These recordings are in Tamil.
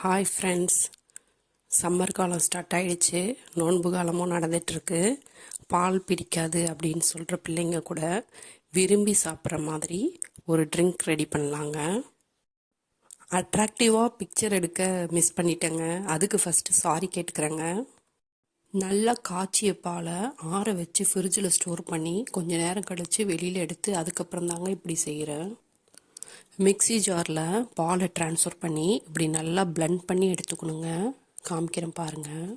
ஹாய் ஃப்ரெண்ட்ஸ் சம்மர் காலம் ஸ்டார்ட் ஆகிடுச்சு நோன்பு காலமும் நடந்துகிட்ருக்கு பால் பிடிக்காது அப்படின்னு சொல்கிற பிள்ளைங்க கூட விரும்பி சாப்பிட்ற மாதிரி ஒரு ட்ரிங்க் ரெடி பண்ணலாங்க. அட்ராக்டிவாக பிக்சர் எடுக்க மிஸ் பண்ணிட்டேங்க. அதுக்கு ஃபஸ்ட்டு சாரி கேட்டுக்கிறேங்க. நல்லா காய்ச்சிய பாலை ஆற வச்சு ஃப்ரிட்ஜில் ஸ்டோர் பண்ணி கொஞ்ச நேரம் கழித்து வெளியில் எடுத்து அதுக்கப்புறம் தாங்க இப்படி செய்கிறேன் மிக்ஸி ஜாரில் பாலை ட்ரான்ஸ்ஃபர் பண்ணி இப்படி நல்லா blend பண்ணி எடுத்துக்கணுங்க. காமிக்கிறேன் பாருங்கள்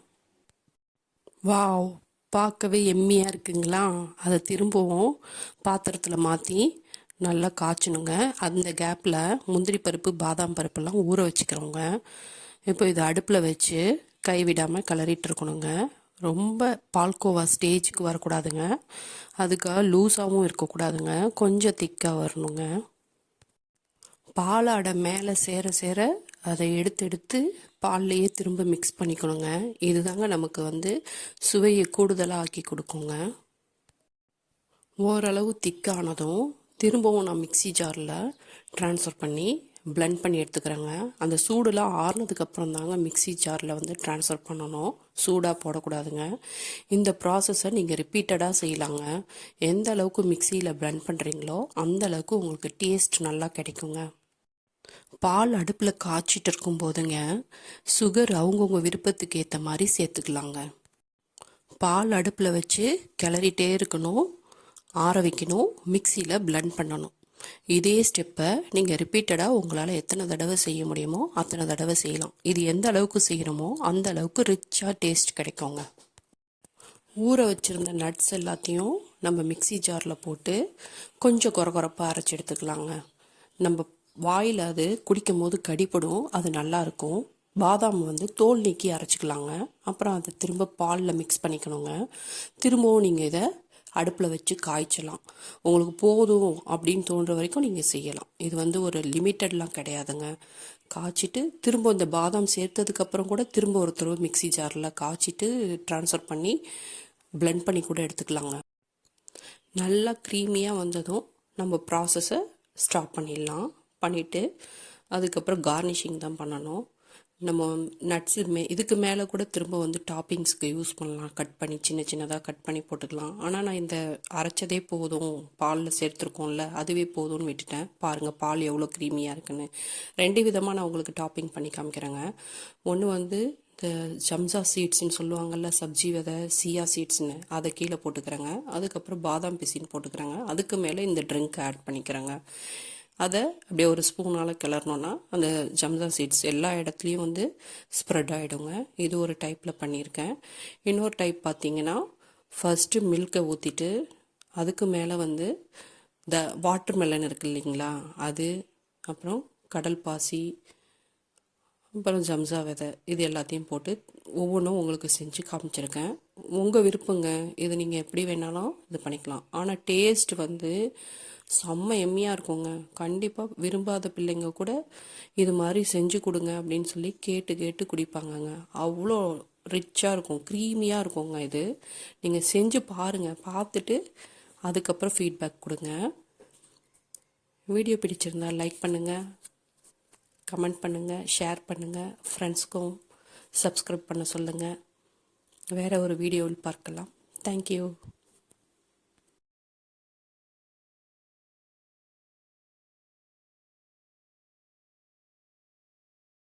வாவ் பார்க்கவே எம்மியாக இருக்குங்களா? அதை திரும்பவும் பாத்திரத்தில் மாற்றி நல்லா காய்ச்சணுங்க. அந்த கேப்பில் முந்திரி பருப்பு பாதாம் பருப்பெல்லாம் ஊற வச்சுக்கிறோங்க. இப்போ இதை அடுப்பில் வச்சு கைவிடாமல் கிளறிட்டு இருக்கணுங்க. ரொம்ப பால்கோவா ஸ்டேஜுக்கு வரக்கூடாதுங்க. அதுக்காக லூஸாகவும் இருக்கக்கூடாதுங்க. கொஞ்சம் திக்காக வரணுங்க. பாலாடை மேலே சேர சேர அதை எடுத்து எடுத்து பால்லையே திரும்ப மிக்ஸ் பண்ணிக்கணுங்க. இதுதாங்க நமக்கு வந்து சுவையை கூடுதலாக ஆக்கி கொடுக்குங்க. ஓரளவு திக்கானதும் திரும்பவும் நான் மிக்ஸி ஜாரில் ட்ரான்ஸ்ஃபர் பண்ணி பிளெண்ட் பண்ணி எடுத்துக்கிறேங்க. அந்த சூடுலாம் ஆறுனதுக்கப்புறம் தாங்க மிக்ஸி ஜாரில் வந்து ட்ரான்ஸ்ஃபர் பண்ணணும். சூடாக போடக்கூடாதுங்க. இந்த ப்ராசஸை நீங்கள் ரிப்பீட்டடாக செய்யலாங்க. எந்த அளவுக்கு மிக்சியில் பிளெண்ட் பண்ணுறீங்களோ அந்த அளவுக்கு உங்களுக்கு டேஸ்ட் நல்லா கிடைக்குங்க. பால் அடுப்பில் காய்ச்சிட்டு இருக்கும் போதுங்க சுகர் அவங்கவுங்க விருப்பத்துக்கு ஏற்ற மாதிரி சேர்த்துக்கலாங்க. பால் அடுப்பில் வச்சு கிளறிட்டே இருக்கணும். ஆற வைக்கணும். மிக்சியில் blend பண்ணணும். இதே ஸ்டெப்பை நீங்கள் ரிப்பீட்டடாக உங்களால் எத்தனை தடவை செய்ய முடியுமோ அத்தனை தடவை செய்யலாம். இது எந்த அளவுக்கு செய்கிறோமோ அந்த அளவுக்கு ரிச்சாக டேஸ்ட் கிடைக்குங்க. ஊற வச்சுருந்த நட்ஸ் எல்லாத்தையும் நம்ம மிக்ஸி ஜாரில் போட்டு கொஞ்சம் குறகுறப்பாக அரைச்சி எடுத்துக்கலாங்க. நம்ம வாயில் அது குடிக்கும் போது கடிப்படும் அது நல்லா இருக்கும். பாதாம் வந்து தோல் நீக்கி அரைச்சிக்கலாங்க. அப்புறம் அதை திரும்ப பாலில் மிக்ஸ் பண்ணிக்கணுங்க. திரும்பவும் நீங்கள் இதை அடுப்பில் வச்சு காய்ச்சலாம். உங்களுக்கு போதும் அப்படின்னு தோன்ற வரைக்கும் நீங்கள் செய்யலாம். இது வந்து ஒரு லிமிட்டட்லாம் கிடையாதுங்க. காய்ச்சிட்டு திரும்ப இந்த பாதாம் சேர்த்ததுக்கப்புறம் கூட திரும்ப ஒரு தடவை மிக்ஸி ஜாரில் காய்ச்சிட்டு ட்ரான்ஸ்ஃபர் பண்ணி பிளெண்ட் பண்ணி கூட எடுத்துக்கலாங்க. நல்லா க்ரீமியாக வந்ததும் நம்ம ப்ராசஸை ஸ்டாப் பண்ணிடலாம். பண்ணிவிட்டு அதுக்கப்புறம் கார்னிஷிங் தான் பண்ணணும். நம்ம நட்ஸ் மே இதுக்கு மேலே கூட திரும்ப வந்து டாப்பிங்ஸ்க்கு யூஸ் பண்ணலாம். கட் பண்ணி சின்ன சின்னதாக கட் பண்ணி போட்டுக்கலாம். ஆனால் நான் இந்த அரைச்சதே போதும். பாலில் சேர்த்துருக்கோம்ல அதுவே போதும்னு விட்டுட்டேன். பாருங்கள் பால் எவ்வளோ க்ரீமியாக இருக்குன்னு. ரெண்டு விதமாக நான் உங்களுக்கு டாப்பிங் பண்ணி காமிக்கிறேங்க. ஒன்று வந்து இந்த ஜம்சா சீட்ஸ்ன்னு சொல்லுவாங்கள்ல சப்ஜி விதை சியா சீட்ஸ்னு அதை கீழே போட்டுக்கிறேங்க. அதுக்கப்புறம் பாதாம் பிசின்னு போட்டுக்கிறேங்க. அதுக்கு மேலே இந்த ட்ரிங்க் ஆட் பண்ணிக்கிறேங்க. அதை அப்படியே ஒரு ஸ்பூனால் கிளறணுன்னா அந்த ஜம்சா சீட்ஸ் எல்லா இடத்துலையும் வந்து ஸ்ப்ரெட் ஆகிடுங்க இது ஒரு டைப்பில் பண்ணியிருக்கேன். இன்னொரு டைப் பார்த்தீங்கன்னா ஃபஸ்ட்டு மில்கை ஊற்றிட்டு அதுக்கு மேலே வந்து த வாட்டர் மெலன் இருக்கு இல்லைங்களா? அது அப்புறம் கடல் பாசி அப்புறம் ஜம்சா விதை இது எல்லாத்தையும் போட்டு ஒவ்வொன்றும் உங்களுக்கு செஞ்சு காமிச்சிருக்கேன். உங்கள் விருப்பங்க இது நீங்கள் எப்படி வேணாலும் இது பண்ணிக்கலாம். ஆனால் டேஸ்ட் வந்து செம்ம எம்மியாக இருக்குங்க. கண்டிப்பாக விரும்பாத பிள்ளைங்க கூட இது மாதிரி செஞ்சு கொடுங்க அப்படின்னு சொல்லி கேட்டு கேட்டு குடிப்பாங்கங்க. அவ்வளோ ரிச்சாக இருக்கும் க்ரீமியாக இருக்குங்க இது. நீங்கள் செஞ்சு பாருங்கள் பார்த்துட்டு அதுக்கப்புறம் ஃபீட்பேக் கொடுங்க. வீடியோ பிடிச்சிருந்தா லைக் பண்ணுங்கள் கமெண்ட் பண்ணுங்கள் ஷேர் பண்ணுங்கள் ஃப்ரெண்ட்ஸ்க்கும் சப்ஸ்கிரைப் பண்ண சொல்லுங்கள் வேறு ஒரு வீடியோவில் பார்க்கலாம். தேங்க்யூ